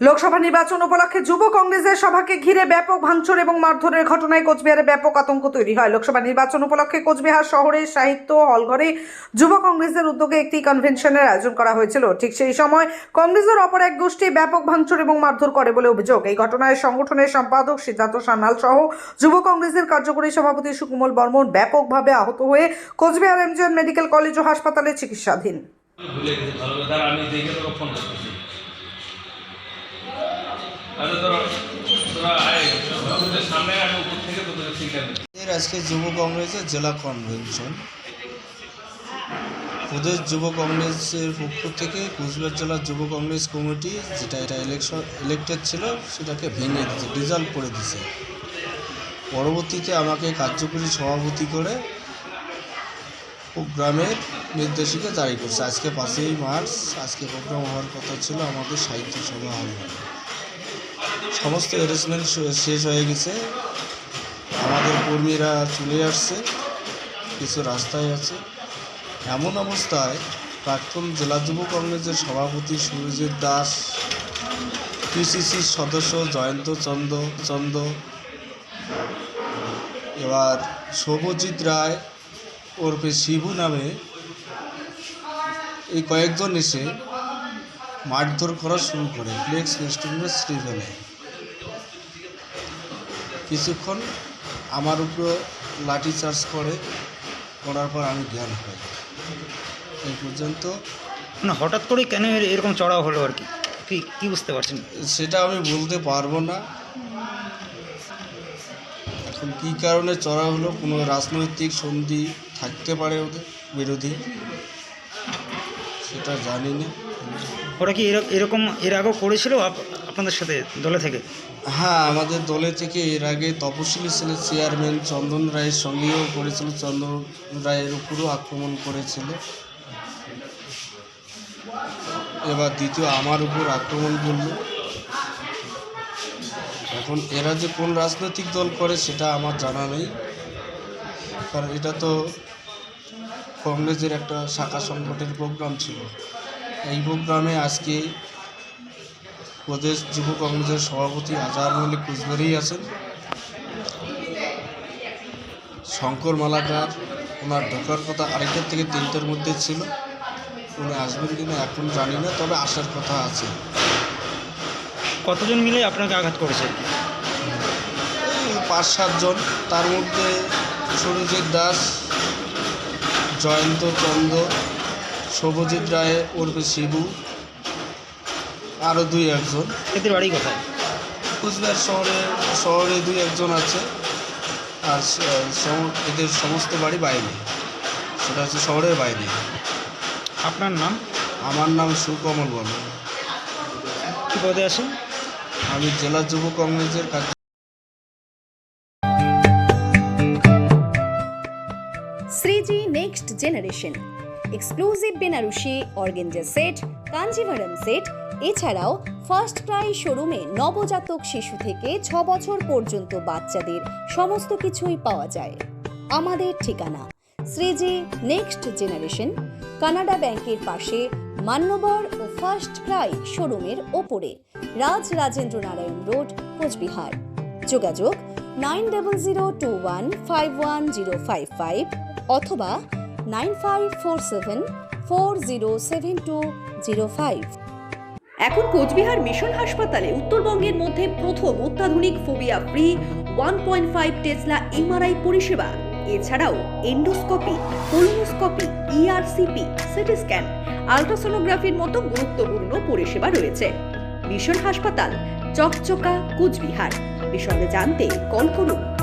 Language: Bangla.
লোকসভা নির্বাচন উপলক্ষে যুব কংগ্রেসের সভাকে ঘিরে ব্যাপক ভাঙচুর এবং মারধরের ঘটনায় কোচবিহারে ব্যাপক আতঙ্ক তৈরি হয়। লোকসভা নির্বাচন উপলক্ষে কোচবিহার শহরের সাহিত্য হলঘরে যুব কংগ্রেসের উদ্যোগে একটি কনভেনশনের আয়োজন করা হয়েছিল। ঠিক সেই সময় কংগ্রেসের অপর এক গোষ্ঠী ব্যাপক ভাঙচুর এবং মারধর করে বলে অভিযোগ। এই ঘটনায় সংগঠনের সম্পাদক সিদ্ধার্থ সান্যাল সহ যুব কংগ্রেসের কার্যকরী সভাপতি সুকুমল বর্মন ব্যাপকভাবে আহত হয়ে কোচবিহার এমজিএন মেডিকেল কলেজ ও হাসপাতালে চিকিৎসাধীন। আজকে যুব কংগ্রেসের জেলা কনভেনশন। প্রদেশ যুব কংগ্রেসের পক্ষ থেকে কুচবিহার জেলার যুব কংগ্রেস কমিটি, যেটা এটা ইলেকশন ইলেক্টেড ছিল, সেটাকে ভেঙে দিয়েছে ডিজলভ করে দিয়েছে। পরবর্তীতে আমাকে কার্যকরী সভাপতি করে প্রোগ্রামের নির্দেশিকা জারি করছে। আজকে পাঁচই মার্চ, আজকে প্রোগ্রাম হওয়ার কথা ছিল, আমাদের সাহিত্য সভা হবে। সমস্ত অ্যারেঞ্জমেন্ট শেষ হয়ে গেছে। আমাদের কর্মীরা চলে আসছে, কিছু রাস্তায় আছে। এমন অবস্থায় প্রাক্তন জেলা যুব কংগ্রেসের সভাপতি সুরজিৎ দাস পিসিসির সদস্য জয়ন্ত চন্দ চন্দ, এবার শুভজিৎ রায় ওরফে শিবু নামে এই কয়েকজন এসে মারধর করা শুরু করে। ফ্লেক্স রেস্টুরেন্টের শ্রীভেলে কিছুক্ষণ আমার উপরে লাঠি চার্জ করে করার পর আমি জ্ঞান পাই। এই পর্যন্ত মানে হঠাৎ করে কেন এর- এরকম চড়া হলো আর কি? কি কি বুঝতে পারছেন? সেটা আমি বলতে পারব না। এখন কী কারণে চড়া হলো? কোনো রাজনৈতিক সন্ধি থাকতে পারে ওদের বিরোধী? সেটা জানি না। ওরা কি এর- এরকম এর আগেও করেছিল আপ- আপনাদের সাথে দলে থেকে? হ্যাঁ আমাদের দলে থেকে এর আগে তপশিলি সেলের চেয়ারম্যান চন্দন রায়ের সঙ্গেও করেছিল। চন্দন রায়ের উপরও আক্রমণ করেছিল। এবার দ্বিতীয় আমার উপর আক্রমণ করল। এখন এরা যে কোন রাজনৈতিক দল করে সেটা আমার জানা নেই। কারণ এটা তো কংগ্রেসের একটা শাখা সংগঠনের প্রোগ্রাম ছিল। এই প্রোগ্রামে আজকে প্রদেশ যুব কংগ্রেসের সভাপতি আজহার মল্লিক কুচবিহারেই আছেন। শঙ্কর মালাকার ওনার ঢোকার কথা আড়াইটার থেকে তিনটের মধ্যে ছিল। উনি আসবেন কিনা এখন জানি না তবে আসার কথা আছে। কতজন মিলে আপনাকে আঘাত করেছে? পাঁচ সাতজন তার মধ্যে সুরজিৎ দাস জয়ন্ত চন্দ শুভজিৎ রায় ওরফে শিবু আরও দুই একজন। এদের বাড়ি কোথায়? কুচবিহার শহরে শহরে দুই একজন আছে। আর এদের সমস্ত বাড়ি বাইরে। সেটা হচ্ছে শহরের বাইরে। আপনার নাম? আমার নাম সুকমল বর্মন। কী পদে আছেন? আমি জেলা যুব কংগ্রেসের কার্য Shreeji next generation. Exclusive Benarasi organza set Kanjivaram set, এছাড়াও ফার্স্ট ক্রাই শোরুমে নবজাতক শিশু থেকে ছ বছর পর্যন্ত বাচ্চাদের সমস্ত কিছুই পাওয়া যায়। আমাদের ঠিকানা শ্রীজি নেক্সট জেনারেশন, কানাডা ব্যাংকের পাশে মান্যবর ও ফার্স্ট ক্রাই শোরুমের ওপরে, রাজ রাজেন্দ্র নারায়ণ রোড, কোচবিহার। যোগাযোগ nine double zero two one five one zero five five অথবা four zero seven two zero five. এখন কোচবিহার মিশন হাসপাতালে উত্তরবঙ্গের মধ্যে প্রথম অত্যাধুনিক phobia free one point five tesla MRI পরিষেবা। এছাড়াও endoscopy colonoscopy ERCP CT scan, আলট্রাসোনোগ্রাফির মতো গুরুত্বপূর্ণ পরিষেবা রয়েছে। মিশন হাসপাতাল, চকচকা, কোচবিহার। বিষয়ে জানতে কল করুন।